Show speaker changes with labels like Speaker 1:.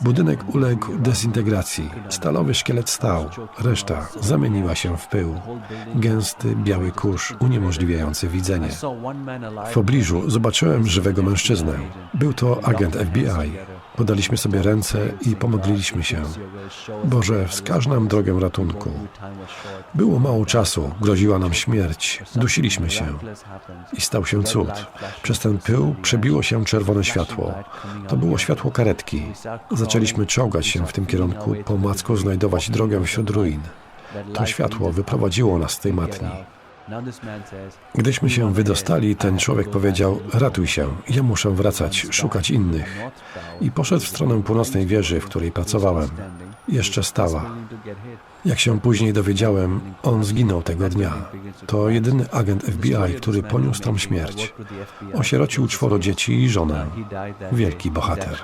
Speaker 1: Budynek uległ dezintegracji. Stalowy szkielet stał, reszta zamieniła się w pył. Gęsty, biały kurz uniemożliwiający widzenie. W pobliżu zobaczyłem żywego mężczyznę. Był to agent FBI. Podaliśmy sobie ręce i pomodliliśmy się. Boże, wskaż nam drogę ratunku. Było mało czasu, groziła nam śmierć. Dusiliśmy się. I stał się cud. Przez ten pył przebiło się czerwone światło. To było światło karetki. Zaczęliśmy czołgać się w tym kierunku, po macku znajdować drogę wśród ruin. To światło wyprowadziło nas z tej matni. Gdyśmy się wydostali, ten człowiek powiedział: Ratuj się, ja muszę wracać, szukać innych. I poszedł w stronę północnej wieży, w której pracowałem. Jeszcze stała. Jak się później dowiedziałem, on zginął tego dnia. To jedyny agent FBI, który poniósł tam śmierć. Osierocił czworo dzieci i żonę. Wielki bohater.